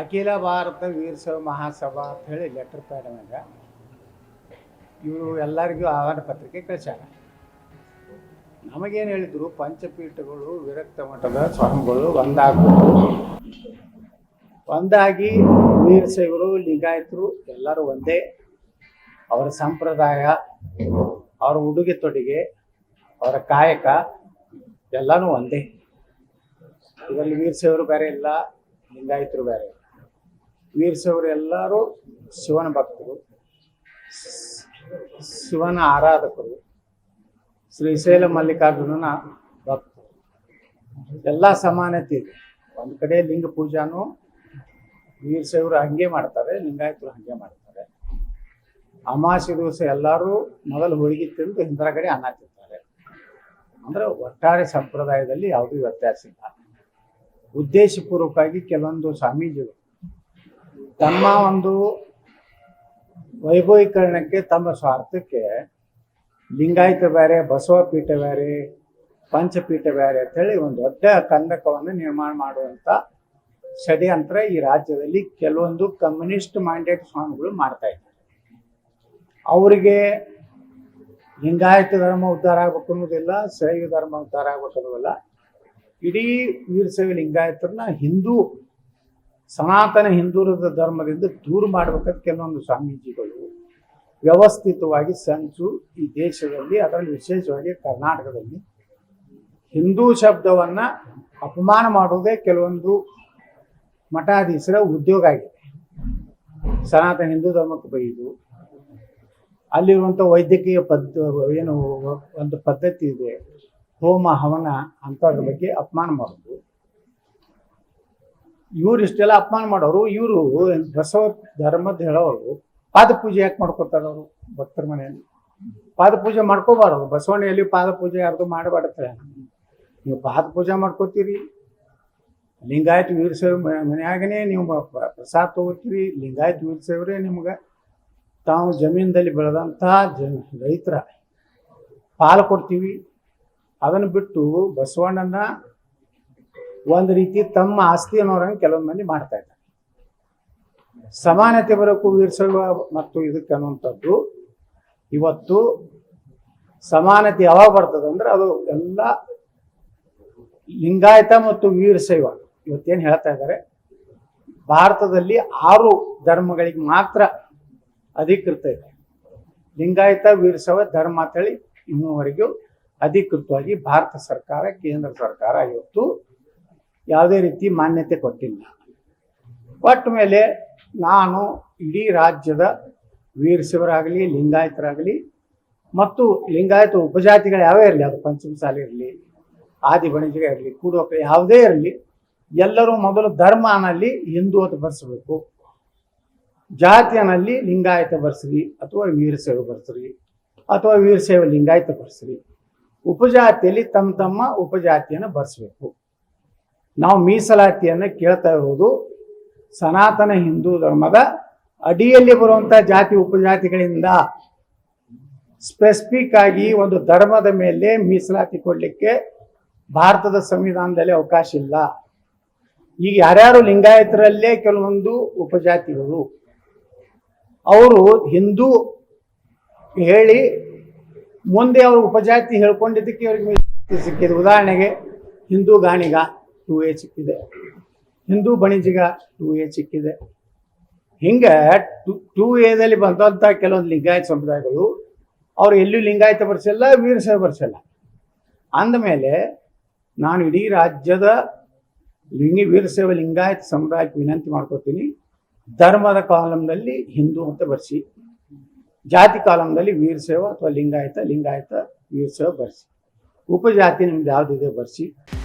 ಅಖಿಲ ಭಾರತ ವೀರಶೈವ ಮಹಾಸಭಾ ಅಂತ ಹೇಳಿ ಲೆಟರ್ ಪ್ಯಾಡ್ ಮ್ಯಾಗ ಇವರು ಎಲ್ಲರಿಗೂ ಆಹ್ವಾನ ಪತ್ರಿಕೆ ಕಳಿಸ್ಯಾರ. ನಮಗೇನು ಹೇಳಿದ್ರು, ಪಂಚಪೀಠಗಳು, ವಿರಕ್ತ ಮಠದ ಸ್ವಾಮಿಗಳು ಒಂದಾಗಬೇಕು ಒಂದಾಗಿ ವೀರಶೈವರು ಲಿಂಗಾಯತರು ಎಲ್ಲರೂ ಒಂದೇ. ಅವರ ಸಂಪ್ರದಾಯ, ಅವರ ಉಡುಗೆ ತೊಡುಗೆ, ಅವರ ಕಾಯಕ ಎಲ್ಲನೂ ಒಂದೇ. ಇದರಲ್ಲಿ ವೀರಶೈವರು ಬೇರೆ ಇಲ್ಲ, ಲಿಂಗಾಯತರು ಬೇರೆ ಇಲ್ಲ. ವೀರಶೈವರು ಎಲ್ಲರೂ ಶಿವನ ಭಕ್ತರು, ಶಿವನ ಆರಾಧಕರು, ಶ್ರೀಶೈಲ ಮಲ್ಲಿಕಾರ್ಜುನನ ಭಕ್ತರು. ಎಲ್ಲ ಸಮಾನತೆ ಇದೆ. ಒಂದು ಕಡೆ ಲಿಂಗ ಪೂಜಾನು ವೀರಶೈವರು ಹಂಗೆ ಮಾಡ್ತಾರೆ, ಲಿಂಗಾಯತರು ಹಂಗೆ ಮಾಡ್ತಾರೆ. ಅಮಾವಾಸ್ಯೆ ದಿವಸ ಎಲ್ಲರೂ ಮೊದಲು ಹೋಳಿಗೆ ತಿಂದು ಹಿಂದರ ಕಡೆ ಅನ್ನ ತಿಂತಾರೆ. ಅಂದ್ರೆ ಒಟ್ಟಾರೆ ಸಂಪ್ರದಾಯದಲ್ಲಿ ಯಾವುದೂ ವ್ಯತ್ಯಾಸ ಇಲ್ಲ. ಉದ್ದೇಶಪೂರ್ವಕವಾಗಿ ಕೆಲವೊಂದು ಸ್ವಾಮೀಜಿಗಳು ತಮ್ಮ ಒಂದು ವೈಭವೀಕರಣಕ್ಕೆ, ತಮ್ಮ ಸ್ವಾರ್ಥಕ್ಕೆ, ಲಿಂಗಾಯತ ಬೇರೆ ಬಸವ ಪೀಠ ಬೇರೆ ಪಂಚಪೀಠ ಬೇರೆ ಅಂತೇಳಿ ಒಂದು ದೊಡ್ಡ ಕಂದಕವನ್ನು ನಿರ್ಮಾಣ ಮಾಡುವಂಥ ಷಡ್ಯಂತ್ರ ಈ ರಾಜ್ಯದಲ್ಲಿ ಕೆಲವೊಂದು ಕಮ್ಯುನಿಸ್ಟ್ ಮೈಂಡೆಡ್ ಸ್ವಾಮಿಗಳು ಮಾಡ್ತಾ ಇದ್ದಾರೆ. ಅವರಿಗೆ ಲಿಂಗಾಯತ ಧರ್ಮ ಉದ್ಧಾರ ಆಗ್ಬೇಕು ಅನ್ನೋದಿಲ್ಲ ಶೈವ ಧರ್ಮ ಉದ್ಧಾರ ಆಗ್ಬೇಕು ಅನ್ನೋದಿಲ್ಲ. ಇಡೀ ವೀರಶೈವ ಲಿಂಗಾಯತರನ್ನ ಹಿಂದೂ ಸನಾತನ ಹಿಂದೂ ಧರ್ಮದಿಂದ ದೂರ ಮಾಡ್ಬೇಕಂತ ಕೆಲವೊಂದು ಸ್ವಾಮೀಜಿಗಳು ವ್ಯವಸ್ಥಿತವಾಗಿ ಸಂಚು ಈ ದೇಶದಲ್ಲಿ, ಅದರಲ್ಲಿ ವಿಶೇಷವಾಗಿ ಕರ್ನಾಟಕದಲ್ಲಿ ಹಿಂದೂ ಶಬ್ದವನ್ನು ಅಪಮಾನ ಮಾಡುವುದೇ ಕೆಲವೊಂದು ಮಠಾಧೀಶರ ಉದ್ಯೋಗ ಆಗಿದೆ. ಸನಾತನ ಹಿಂದೂ ಧರ್ಮಕ್ಕೆ ಬೈದು ಅಲ್ಲಿರುವಂಥ ವೈದ್ಯಕೀಯ ಪದ್ಧ, ಏನು, ಒಂದು ಪದ್ಧತಿ ಇದೆ, ಹೋಮ, ಹವನ ಅಂಥದ್ರ ಬಗ್ಗೆ ಅಪಮಾನ ಮಾಡೋದು ಇವ್ರು ಇಷ್ಟೆಲ್ಲ ಅಪಮಾನ ಮಾಡೋರು, ಇವರು ಬಸವ ಧರ್ಮದ ಹೇಳೋರು ಪಾದ ಪೂಜೆ ಯಾಕೆ ಮಾಡ್ಕೋತಾರ ಅವರು ಭಕ್ತರ ಮನೆಯಲ್ಲಿ? ಪಾದ ಪೂಜೆ ಮಾಡ್ಕೋಬಾರದು, ಬಸವಣ್ಣೆಯಲ್ಲಿ ಪಾದ ಪೂಜೆ ಯಾರ್ದು ಮಾಡಬಾರ್ದು ನೀವು ಪಾದ ಪೂಜೆ ಮಾಡ್ಕೋತೀರಿ, ಲಿಂಗಾಯತ್ ವೀರಶೈವ ಮನೆಯಾಗನೇ ನೀವು ಪ್ರಸಾದ್ ತಗೋತೀರಿ, ಲಿಂಗಾಯತ್ ವೀರಶೈವರೇ ನಿಮ್ಗೆ ತಾವು ಜಮೀನದಲ್ಲಿ ಬೆಳೆದಂಥ ಜನ ರೈತರ ಪಾಲು ಕೊಡ್ತೀವಿ. ಅದನ್ನು ಬಿಟ್ಟು ಬಸವಣ್ಣನ ಒಂದು ರೀತಿ ತಮ್ಮ ಆಸ್ತಿ ಅನ್ನೋರಂಗೆ ಕೆಲವೊಂದು ಮಂದಿ ಮಾಡ್ತಾ ಇದ್ದಾರೆ. ಸಮಾನತೆ ಬರೋಕ್ಕೂ ವೀರಶೈವ ಮತ್ತು ಇದಕ್ಕೆ ಅನ್ನುವಂಥದ್ದು, ಇವತ್ತು ಸಮಾನತೆ ಯಾವಾಗ ಬರ್ತದೆ ಅಂದ್ರೆ ಅದು ಎಲ್ಲ ಲಿಂಗಾಯತ ಮತ್ತು ವೀರಶೈವ ಇವತ್ತೇನು ಹೇಳ್ತಾ ಇದ್ದಾರೆ, ಭಾರತದಲ್ಲಿ ಆರು ಧರ್ಮಗಳಿಗೆ ಮಾತ್ರ ಅಧಿಕೃತ ಇದೆ. ಲಿಂಗಾಯತ ವೀರಶೈವ ಧರ್ಮ ಅಂತೇಳಿ ಇನ್ನೂವರೆಗೂ ಅಧಿಕೃತವಾಗಿ ಭಾರತ ಸರ್ಕಾರ, ಕೇಂದ್ರ ಸರ್ಕಾರ ಇವತ್ತು ಯಾವುದೇ ರೀತಿ ಮಾನ್ಯತೆ ಕೊಟ್ಟಿಲ್ಲ. ಒಟ್ಟ ಮೇಲೆ ನಾನು ಇಡೀ ರಾಜ್ಯದ ವೀರಶೈವರಾಗಲಿ ಲಿಂಗಾಯತರಾಗಲಿ ಮತ್ತು ಲಿಂಗಾಯತ ಉಪಜಾತಿಗಳು ಯಾವೇ ಇರಲಿ, ಅದು ಪಂಚಮಸಾಲಿ ಇರಲಿ, ಆದಿ ಬಣಿಜಿಗ ಇರಲಿ, ಕೂಡೋಕ ಯಾವುದೇ ಇರಲಿ, ಎಲ್ಲರೂ ಮೊದಲು ಧರ್ಮನಲ್ಲಿ ಅಂತ ಬರ್ಸಬೇಕು. ಜಾತಿಯನಲ್ಲಿ ಲಿಂಗಾಯತ ಬರ್ಸ್ರಿ, ಅಥವಾ ವೀರಶೈವ ಬರ್ಸ್ರಿ, ಅಥವಾ ವೀರಶೈವ ಲಿಂಗಾಯತ ಬರ್ಸ್ರಿ. ಉಪಜಾತಿಯಲ್ಲಿ ತಮ್ಮ ತಮ್ಮ ಉಪಜಾತಿಯನ್ನು ಬರ್ಸ್ಬೇಕು. ನಾವು ಮೀಸಲಾತಿಯನ್ನು ಕೇಳ್ತಾ ಇರೋದು ಸನಾತನ ಹಿಂದೂ ಧರ್ಮದ ಅಡಿಯಲ್ಲಿ ಬರುವಂಥ ಜಾತಿ, ಉಪಜಾತಿಗಳಿಂದ ಸ್ಪೆಸಿಫಿಕ್ ಆಗಿ ಒಂದು ಧರ್ಮದ ಮೇಲೆ ಮೀಸಲಾತಿ ಕೊಡಲಿಕ್ಕೆ ಭಾರತದ ಸಂವಿಧಾನದಲ್ಲಿ ಅವಕಾಶ ಇಲ್ಲ. ಈಗ ಯಾರ್ಯಾರು ಲಿಂಗಾಯತರಲ್ಲೇ ಕೆಲವೊಂದು ಉಪಜಾತಿಗಳು, ಅವರು ಹಿಂದೂ ಹೇಳಿ ಮುಂದೆ ಅವರು ಉಪಜಾತಿ ಹೇಳ್ಕೊಂಡಿದ್ದಕ್ಕೆ ಅವ್ರಿಗೆ ಮೀಸಲಾತಿ ಸಿಕ್ಕಿದೆ. ಉದಾಹರಣೆಗೆ ಹಿಂದೂ ಗಾಣಿಗ. ಟೂ ಎ ಸಿಕ್ಕಿದೆ ಹಿಂದೂ ಬಣಿಜಿಗ ಟೂ ಎ ಸಿಕ್ಕಿದೆ ಹಿಂಗೆ ಟು, ಟೂ ಎದಲ್ಲಿ ಬಂದಂಥ ಕೆಲವೊಂದು ಲಿಂಗಾಯತ ಸಮುದಾಯಗಳು ಅವ್ರು ಎಲ್ಲೂ ಲಿಂಗಾಯತ ಬರ್ಸಲ್ಲ, ವೀರಶೈವ ಬರ್ಸಲ್ಲ. ಅಂದಮೇಲೆ ನಾನು ಇಡೀ ರಾಜ್ಯದ ಲಿಂಗಿ ವೀರಸೇವ ಲಿಂಗಾಯತ ಸಮುದಾಯಕ್ಕೆ ವಿನಂತಿ ಮಾಡ್ಕೋತೀನಿ, ಧರ್ಮದ ಕಾಲಂನಲ್ಲಿ ಹಿಂದೂ ಅಂತ ಬರ್ಸಿ, ಜಾತಿ ಕಾಲಂನಲ್ಲಿ ವೀರಸೇವ ಅಥವಾ ಲಿಂಗಾಯತ ಲಿಂಗಾಯತ, ವೀರಶೈವ ಬರ್ಸಿ. ಉಪಜಾತಿ ನಿಮ್ದು ಯಾವುದಿದೆ ಬರ್ಸಿ.